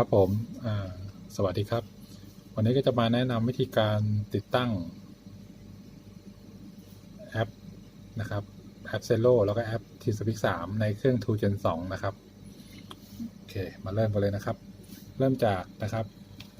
ครับผมสวัสดีครับ วันนี้ก็จะมาแนะนำวิธีการติดตั้งแอปนะครับแอป Zelo แล้วก็แอป t s p i c 3ในเครื่อง2 Gen 2 นะครับ โอเค มาเริ่มกันเลยนะครับ เริ่มจากนะครับ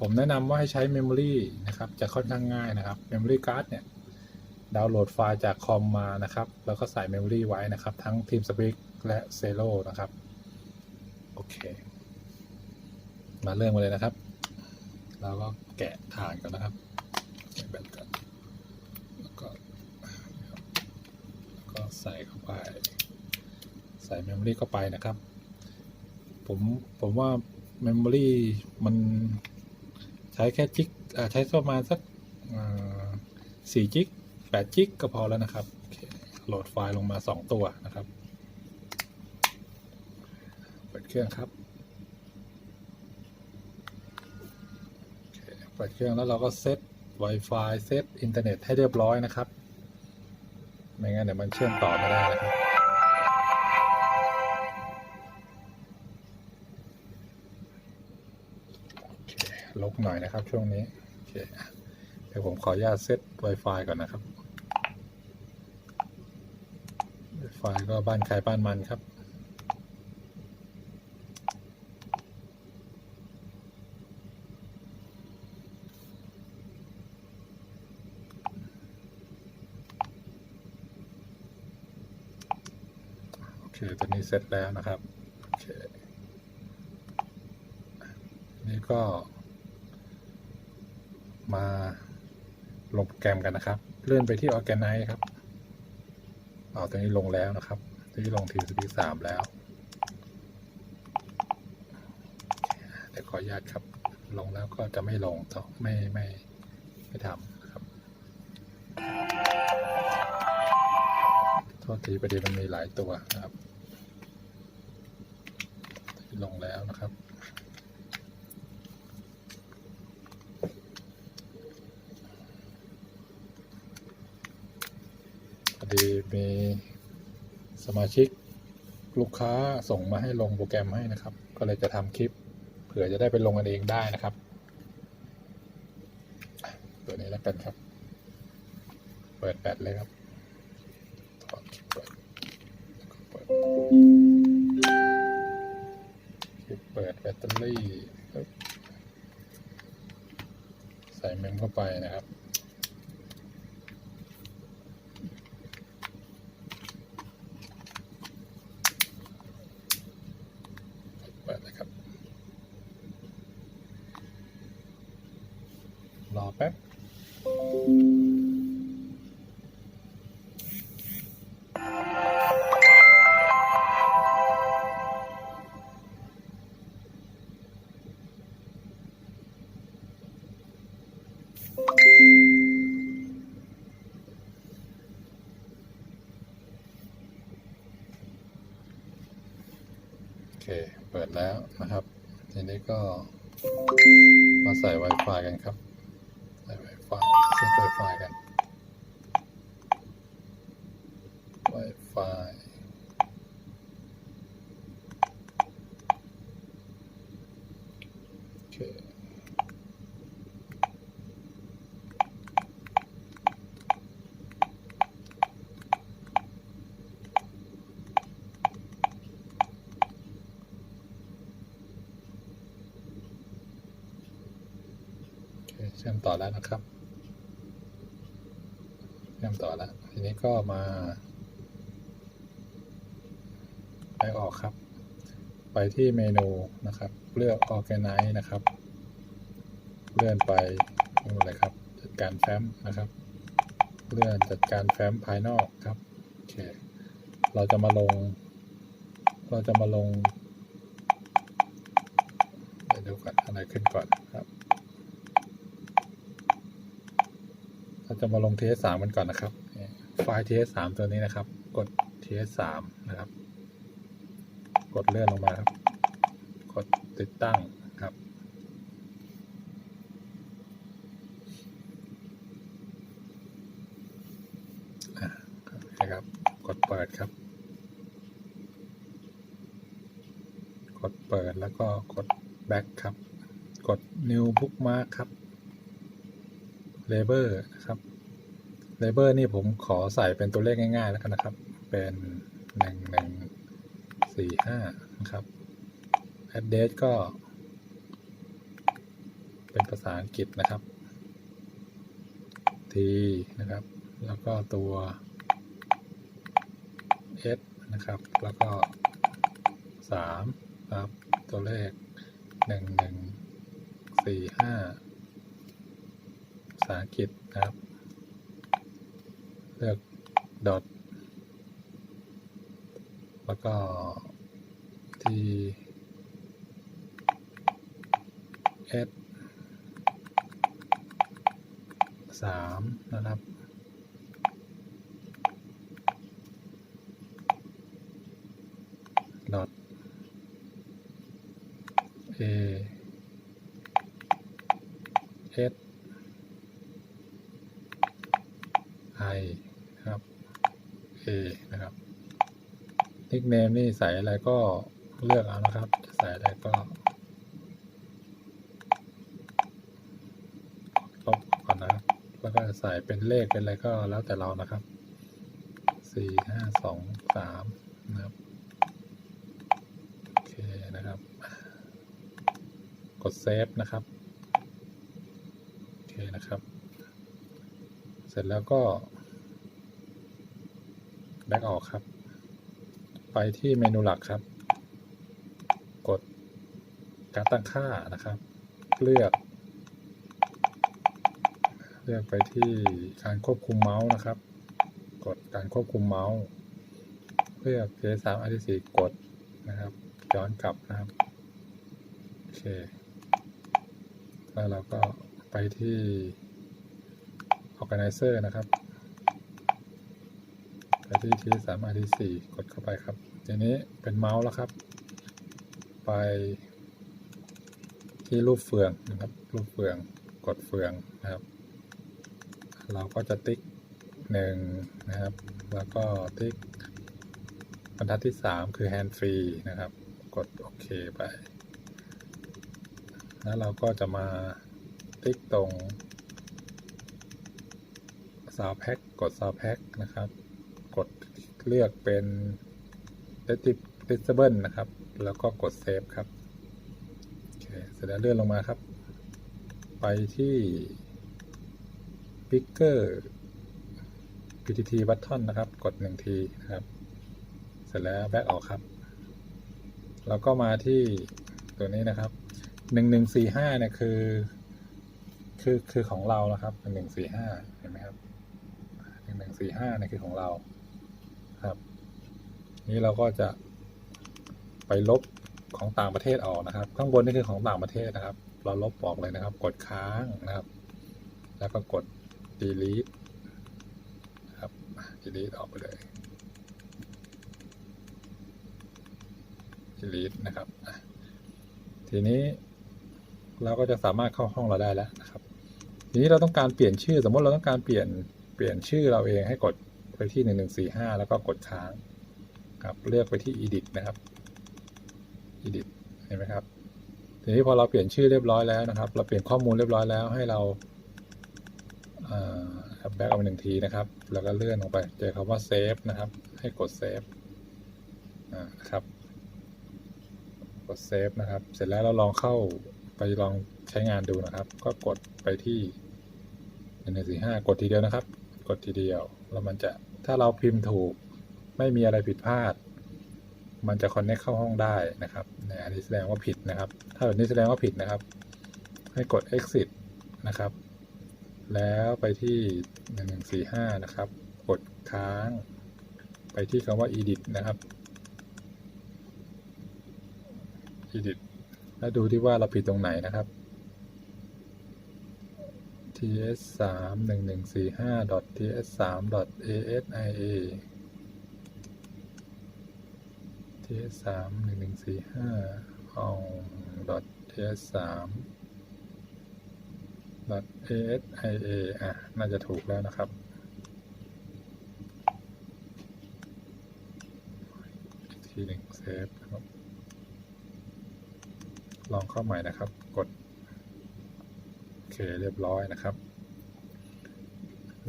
ผมแนะนำว่าให้ใช้ Memory นะครับ จะค่อนข้างง่ายนะครับ Memory Card เนี่ย ดาวน์โหลดไฟล์จากคอมมานะครับ แล้วก็ใส่ Memory ไว้นะครับ ทั้ง TeamSpeak และ Zelo นะครับ โอเค มาเริ่มกันเลยนะครับ เราก็แกะฐานก่อนนะครับแกะแบตก่อนแล้วก็แล้วก็ใส่เข้าไป ใส่เมมโมรี่เข้าไปนะครับ ผมผมว่าเมมโมรี่มันใช้แค่จิกใช้ประมาณสักสี่จิกแปดจิกก็พอแล้วนะครับโหลดไฟล์ลงมาสองตัวนะครับ เปิดเครื่องครับ เปิดเครื่องแล้วเราก็เซต Wi-Fi เซตอินเทอร์เน็ตให้เรียบร้อยนะครับ ไม่งั้นเดี๋ยวมันเชื่อมต่อไม่ได้นะครับลกหน่อยนะครับช่วงนี้ โอเค เดี๋ยวผมขออนุญาตเซต Wi-Fi ก่อนนะครับ Wi-Fi ก็บ้านใครบ้านมันครับ โอเค ตัว นี้เสร็จแล้วนะครับโอเคนี่ก็ มาลงโปรแกรมกันนะครับ เลื่อนไปที่ Organize ครับเอาตัวนี้ลงแล้วนะครับตัวนี้ลงทีสปีสามแล้วโอเคเดี๋ยวขออนุญาตครับ ลงแล้วก็จะไม่ลงต่อไม่ไม่ไม่ทำนะครับโทษทีประเด็นมันมีหลายตัวนะครับ ลง แล้วนะครับ พอดีมีสมาชิกลูกค้าส่งมาให้ลงโปรแกรมให้นะครับ ก็เลยจะทำคลิป เผื่อจะได้ไปลงกันเองได้นะครับ ตัวนี้แล้วกันครับ เปิดแบตเลยครับ ตเตอรี่ใส่เมมเข้าไปนะครับ เปิดเลยครับ รอแป๊บ ปิดแล้วนะครับ ทีนี้ก็มาใส่ Wi-Fi กันครับ ใส่ Wi-Fi เซต Wi-Fi กัน Wi-Fi โอเค โอเคเชื่อม ต่อแล้วนะครับเชื่อมต่อแล้ว ทีนี้ก็มา ไปออกครับ ไปที่เมนูนะครับ เลือก Organize นะครับ เลื่อนไปนู่นเลยครับ จัดการแฟ้มนะครับ เลื่อนจัดการแฟ้มภายนอกครับโอเคเราจะมาลง เราจะมาลงเดี๋ยวดูก่อนอะไรขึ้นก่อนครับ เรา จะมาลง TS3 กันก่อนนะครับ ไฟล์ TS3 ตัวนี้นะครับ กด TS3 นะครับ กดเลื่อนลงมาครับ กดติดตั้งครับ นะครับ กดเปิดครับ กดเปิดแล้วก็กด back ครับ กด new bookmark ครับ label นะครับ label นี่ผมขอใส่เป็นตัวเลขง่ายๆแล้วกันนะครับ เป็นหนึ่งหนึ่งสี่ห้านะครับ address ก็ เป็นภาษาอังกฤษนะครับ t นะครับ แล้วก็ตัว s นะครับ แล้วก็สามครับ ตัวเลขหนึ่งหนึ่งสี่ห้า ษาอังกฤษนะครับ เลือก dot แล้วก็ t s สามนะครับ dot a s i นะครับ a นะครับนิกเนมนี่ใส่อะไรก็เลือกเอานะครับ จะใส่อะไรก็ลบก่อนนะครับ แล้วก็ใส่เป็นเลขเป็นอะไรก็แล้วแต่เรานะครับสี่ห้าสองสามนะครับ โอเคนะครับ กดเซฟนะครับ โอเคนะครับ เส ร็จแล้วก็ แบ็กออกครับ ไปที่เมนูหลักครับ กดการตั้งค่านะครับ เลือก เลือกไปที่การควบคุมเมาส์นะครับ กดการควบคุมเมาส์เลือก P3 อันที่สี่กดนะครับ ย้อนกลับนะครับ โอเค แล้วเราก็ไปที่ Organizer นะครับไปที่ T3 อันที่สี่กดเข้าไปครับ ทีนี้เป็นเมาส์แล้วครับ ไปที่รูปเฟืองนะครับ รูปเฟือง กดเฟืองนะครับ เราก็จะติ๊กหนึ่งนะครับ แล้วก็ติ๊กบรรทัดที่ 3 คือ hand free นะครับ กดโอเคไป แล้วเราก็จะมาติ๊กตรง sound pack กด sound pack นะครับ กดเลือกเป็น disable นะครับ แล้วก็กด save ครับโอเคเสร็จแล้วเลื่อนลงมาครับ ไปที่ Bigger PTT button นะครับ กดหนึ่งทีนะครับ เสร็จแล้วแบ็กออกครับ แล้วก็มาที่ตัวนี้นะครับหนึ่งหนึ่งสี่ห้าเนี่ยคือคือ คือของเรานะครับหนึ่งหนึ่งสี่ห้าเห็นไหมครับ หนึ่งสี่ห้านี่คือของเราครับ นี้เราก็จะไปลบของต่างประเทศออกนะครับ ข้างบนนี่คือของต่างประเทศนะครับ เราลบออกเลยนะครับ กดค้างนะครับ แล้วก็กด delete ครับ delete ออกไปเลย delete นะครับ ทีนี้เราก็จะสามารถเข้าห้องเราได้แล้วนะครับ ทีนี้เราต้องการเปลี่ยนชื่อ สมมติเราต้องการเปลี่ยน เปลี่ยนชื่อเราเองให้กดไปที่หนึ่งหนึ่งสี่ห้าแล้วก็กดค้างครับเลือกไปที่ edit นะครับ edit เห็นไหมครับทีนี้พอเราเปลี่ยนชื่อเรียบร้อยแล้วนะครับ เราเปลี่ยนข้อมูลเรียบร้อยแล้วให้เราแบ็กเอาไปหนึ่งทีนะครับ แล้วก็เลื่อนลงไป เจอคำว่า save นะครับ ให้กด save นะครับ กด save นะครับ เสร็จแล้วเราลองเข้าไปลองใช้งานดูนะครับ ก็กดไปที่หนึ่งสี่ห้ากดทีเดียวนะครับ กดทีเดียว แล้วมันจะถ้าเราพิมพ์ถูกไม่มีอะไรผิดพลาด มันจะ connect เข้าห้องได้นะครับเนี่ยอันนี้แสดงว่าผิดนะครับ ถ้าแบบนี้แสดงว่าผิดนะครับ ให้กด exit นะครับ แล้วไปที่หนึ่งหนึ่งสี่ห้านะครับ กดค้าง ไปที่คำว่า edit นะครับ edit แล้วดูที่ว่าเราผิดตรงไหนนะครับ ts 3 1 1 4 5 ts 3 asia ts 3 1 1 4 5ห้อง ts 3 asia อะ น่าจะถูกแล้วนะครับ ทีหนึ่งเซฟครับ ลองเข้าใหม่นะครับ เคเรียบร้อยนะครับ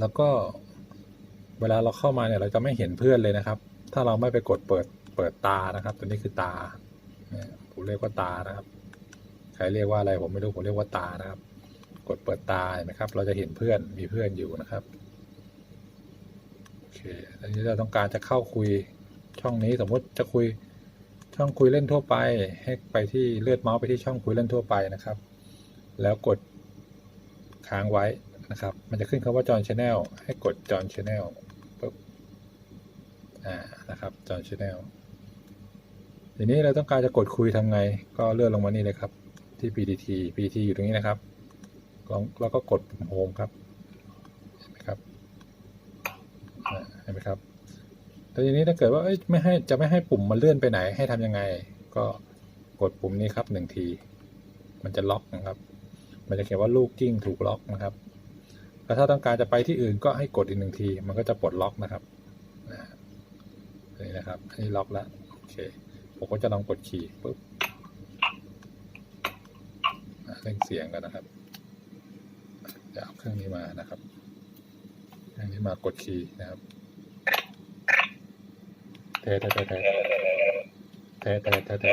แล้วก็เวลาเราเข้ามาเนี่ยเราจะไม่เห็นเพื่อนเลยนะครับ ถ้าเราไม่ไปกดเปิดเปิดตานะครับ ตัวนี้คือตาผมเรียกว่าตานะครับ ใครเรียกว่าอะไรผมไม่รู้ผมเรียกว่าตานะครับ กดเปิดตาเห็นไหมครับ เราจะเห็นเพื่อนมีเพื่อนอยู่นะครับโอเคอันนี้เราต้องการจะเข้าคุยช่องนี้สมมุติจะคุยช่องคุยเล่นทั่วไป ให้ไปที่เลือนเมาส์ไปที่ช่องคุยเล่นทั่วไปนะครับ แล้วกด ค้างไว้นะครับ มันจะขึ้นคำว่าจอ h ช n แนลให้กดจอ h ช n แนลปุ๊บอ่านะครับจอ h ช n แนลทีนี้เราต้องการจะกดคุยทำไง ก็เลื่อนลงมานี่เลยครับ ที่ PDT PDT อยู่ตรงนี้นะครับแล้วก็กดปุ่มโฮมครับเห็นไหมครับเห็นไหมครับแต่ทีนี้ถ้าเกิดว่าไม่ให้จะไม่ให้ปุ่มมันเลื่อนไปไหนให้ทำยังไง ก็กดปุ่มนี้ครับหนึ่งที มันจะล็อกนะครับ มันจะเขียนว่าลูกกิ้งถูกล็อกนะครับ แล้วถ้าต้องการจะไปที่อื่นก็ให้กดอีกหนึ่งที มันก็จะปลดล็อกนะครับนี่นะครับนี่ล็อกแล้วโอเคผมก็จะลองกดคีย์ปุ๊บเร่งเสียงกันนะครับจะเอาเครื่องนี้มานะครับเครื่องนี้มากดคีย์นะครับเทเทเทเทเทเทเทเท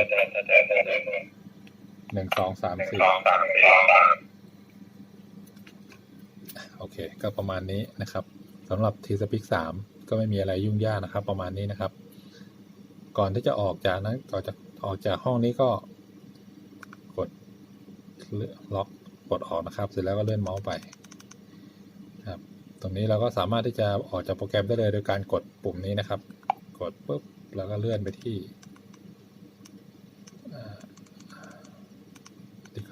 หนึ่งสองสามสี่โอเค ก็ประมาณนี้นะครับสำหรับ t s p e a k 3ก็ไม่มีอะไรยุ่งยากนะครับ ประมาณนี้นะครับ ก่อนที่จะออกจากนั้นก่อนจะออกจากห้องนี้ก็ กดล็อกกดออกนะครับ เสร็จแล้วก็เลื่อนเมาส์ไปครับตรงนี้เราก็สามารถที่จะออกจากโปรแกรมได้เลยโดยการกดปุ่มนี้นะครับ กดปุ๊บแล้วก็เลื่อนไปที่อ่า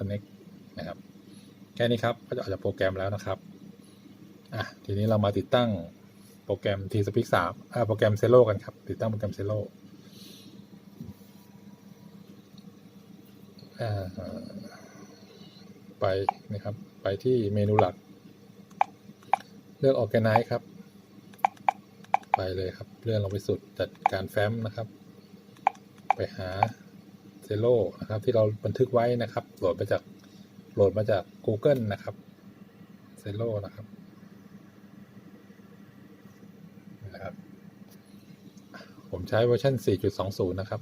Connect นะครับ แค่นี้ครับก็จะออกจากโปรแกรมแล้วนะครับอะทีนี้เรามาติดตั้งโปรแกรม t s p e a k 3อ่าโปรแกรม Zelo กันครับ ติดตั้งโปรแกรม Zelo อ่ไปนะครับ ไปที่เมนูหลัก เลือก Organize ครับ ไปเลยครับ เลื่อนลงไปสุดจัดการแฟ้มนะครับ ไปหา Zelo นะครับ ที่เราบันทึกไว้นะครับโหลดมาจากโหลดมาจาก Google นะครับ Zelo นะครับนะครับ ผมใช้เวอร์ชัน4.20 นะครับ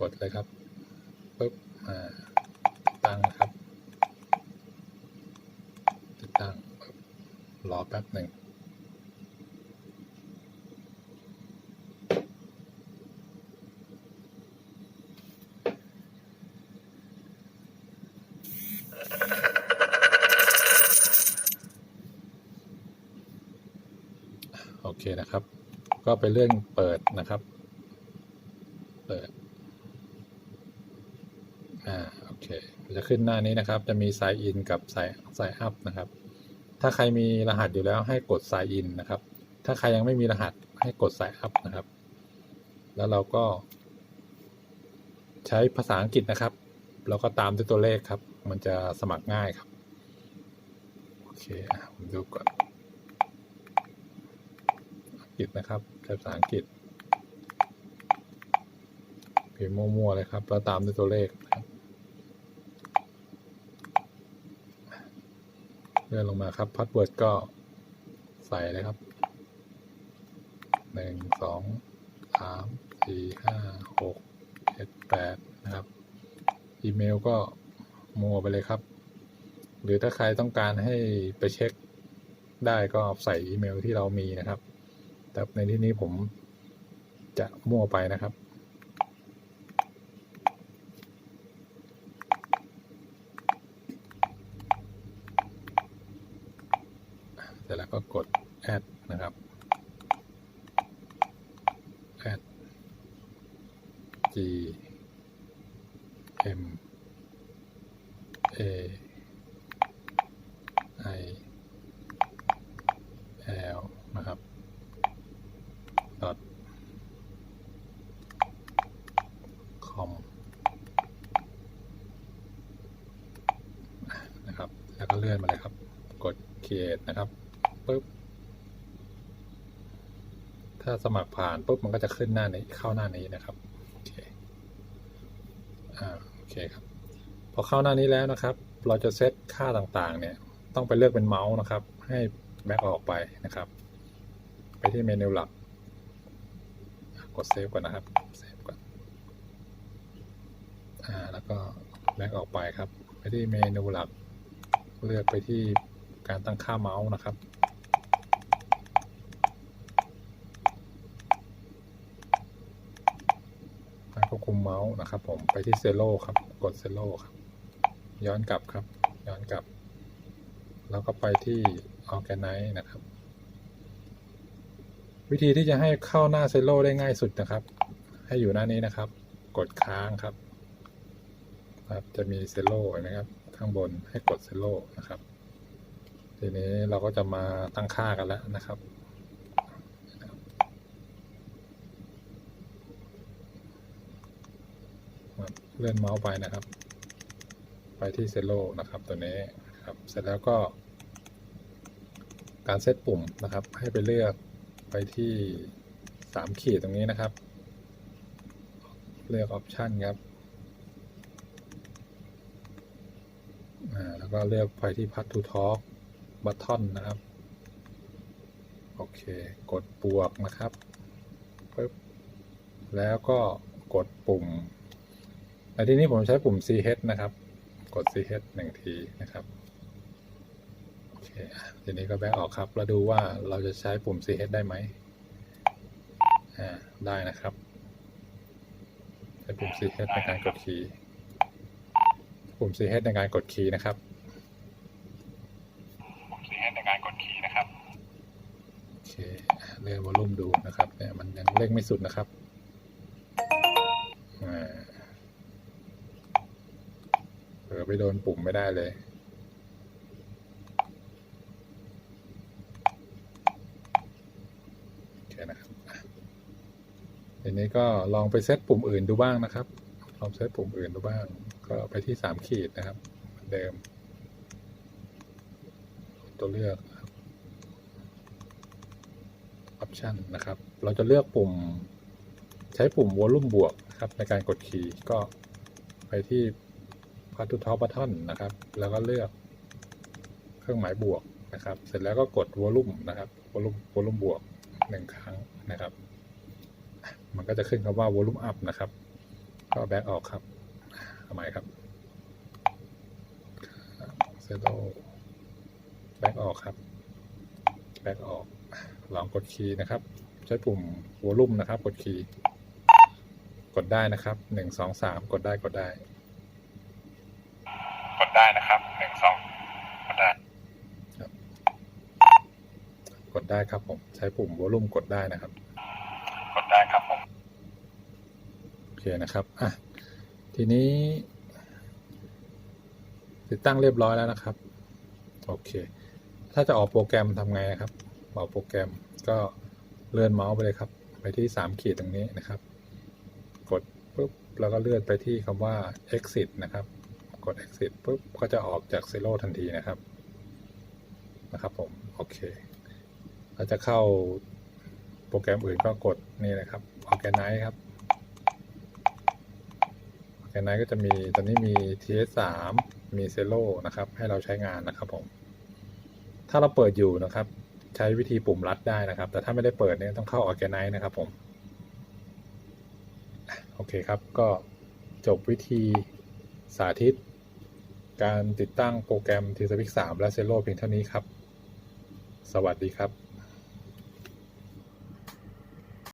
กดเลยครับปุ๊บอ่าติดตั้งนะครับ ติดตั้งปุ๊บรอแป๊บหนึ่ง โอเคนะครับ ก็ ไปเลื่อนเปิดนะครับ เปิด อ่า โอเค จะขึ้นหน้านี้นะครับ จะมี sign in กับ sign sign up นะครับ ถ้าใครมีรหัสอยู่แล้วให้กด sign in นะครับ ถ้าใครยังไม่มีรหัสให้กด sign up นะครับ แล้วเราก็ ใช้ภาษาอังกฤษนะครับ แล้วก็ตามด้วยตัวเลขครับ มันจะสมัครง่ายครับ โอเคอะผมดูก่อนอังกฤษนะครับ ภาษาอังกฤษพิมพ์มั่วๆเลยครับ แล้วตามด้วยตัวเลขครับเลื่อนลงมาครับพาสเวิร์ดก็ใส่เลยครับหนึ่งสองสามสี่ห้าหกเจ็ดแปดนะครับ อีเมลก็มั่วไปเลยครับ หรือถ้าใครต้องการให้ไปเช็คได้ก็ใส่อีเมลที่เรามีนะครับ แต่ในที่นี้ผมจะมั่วไปนะครับ เสร็จแล้วก็กด add นะครับ add g m a i l นะครับ com นะครับ แล้วก็เลื่อนมาเลยครับ กด create นะครับปุ๊บถ้าสมัครผ่านปุ๊บมันก็จะขึ้นหน้านี้เข้าหน้านี้นะครับโอเคอ่าโอเคครับพอเข้าหน้านี้แล้วนะครับ เราจะเซตค่าต่างๆ เนี่ยต้องไปเลือกเป็นเมาส์นะครับ ให้แบ็กออกไปนะครับ ไปที่เมนูหลัก กดเซฟก่อนนะครับเซฟก่อนอ่าแล้วก็แบ็กออกไปครับ ไปที่เมนูหลัก เลือกไปที่ การตั้งค่าเมาส์นะครับ การควบคุมเมาส์นะครับ ผมไปที่เซโลครับ กดเซโลครับ ย้อนกลับครับ ย้อนกลับ แล้วก็ไปที่ Organize นะครับ วิธีที่จะให้เข้าหน้าเซโลได้ง่ายสุดนะครับ ให้อยู่หน้านี้นะครับ กดค้างครับครับจะมีเซโลเห็นไหมครับ ข้างบนให้กดเซโลนะครับ ทีนี้เราก็จะมาตั้งค่ากันแล้วนะครับ เลื่อนเมาส์ไปนะครับ ไปที่เซโลนะครับตัวนี้ครับเสร็จแล้วก็ การเซตปุ่มนะครับ ให้ไปเลือกไปที่สามขีดตรงนี้นะครับ เลือกออปชันครับแล้วก็เลือกไปที่พั t ทูทอ l k บัตทอนนะครับ โอเค กดบวกนะครับปึ๊บแล้วก็กดปุ่มในที่นี้ผมใช้ปุ่ม ch นะครับ กด ch หนึ่งทีนะครับโอเคทีนี้ก็แบ็กออกครับ แล้วดูว่าเราจะใช้ปุ่ม ch ได้ไหมอ่าได้นะครับ ใช้ปุ่ม ch ในการกดคีย์ปุ่ม ch ในการกดคีย์นะครับ ปุ่ม ch ในการกดคีย์นะครับ โอเคอะ เลื่อนวอลลุ่มดูนะครับเนี่ยมันยังเร่งไม่สุดนะครับอ่าเผลอไปโดนปุ่มไม่ได้เลยโอเคนะครับอะทีนี้ก็ลองไปเซตปุ่มอื่นดูบ้างนะครับ ลองเซตปุ่มอื่นดูบ้าง ก็ไปที่สามขีดนะครับ เหมือนเดิม ตัวเลือก Option นะครับ เราจะเลือกปุ่ม ใช้ปุ่ม Volume บวกนะครับในการกดคีย์ก็ไปที่พัทุท็อปบัตทอนนะครับ แล้วก็เลือกเครื่องหมายบวกนะครับ เสร็จแล้วก็กดวอลลุ่มนะครับวอลลุ่มวอลลุ่มบวกหนึ่งครั้งนะครับ มันก็จะขึ้นคำว่าวอลลุ่มอัพนะครับ ก็แบ็กออกครับทำไมครับเซโลแบ็กออกครับแบ็กออก ลองกดคีย์นะครับ ใช้ปุ่มวอลลุ่มนะครับ กดคีย์กดได้นะครับหนึ่งสองสามกดได้กดได้ กดได้นะครับหนึ่งสองกดได้ครับกดได้ครับผม ใช้ปุ่มวอลุ่มกดได้นะครับ กดได้ครับผมโอเคนะครับอะทีนี้ ติดตั้งเรียบร้อยแล้วนะครับ โอเค ถ้าจะออกโปรแกรมทำไงครับ ออกโปรแกรม ก็เลื่อนเมาส์ไปเลยครับ ไปที่สามขีดตรงนี้นะครับ กดปุ๊บแล้วก็เลื่อนไปที่คำว่า exit นะครับ กด exit ปุ๊บก็จะออกจาก Zero ทันทีนะครับ นะครับผม โอเคเราจะเข้าโปรแกรมอื่นก็กดนี่เลยครับ Organize ครับ Organize ก็จะมีตอนนี้มี TS3 มี Zero นะครับ ให้เราใช้งานนะครับผม ถ้าเราเปิดอยู่นะครับ ใช้วิธีปุ่มลัดได้นะครับ แต่ถ้าไม่ได้เปิดเนี่ยต้องเข้า Organize นะครับผมโอเคครับก็จบวิธีสาธิต การติดตั้งโปรแกรม t ีส p ิก3และ Zero เพียงเท่านี้ครับ สวัสดีครับ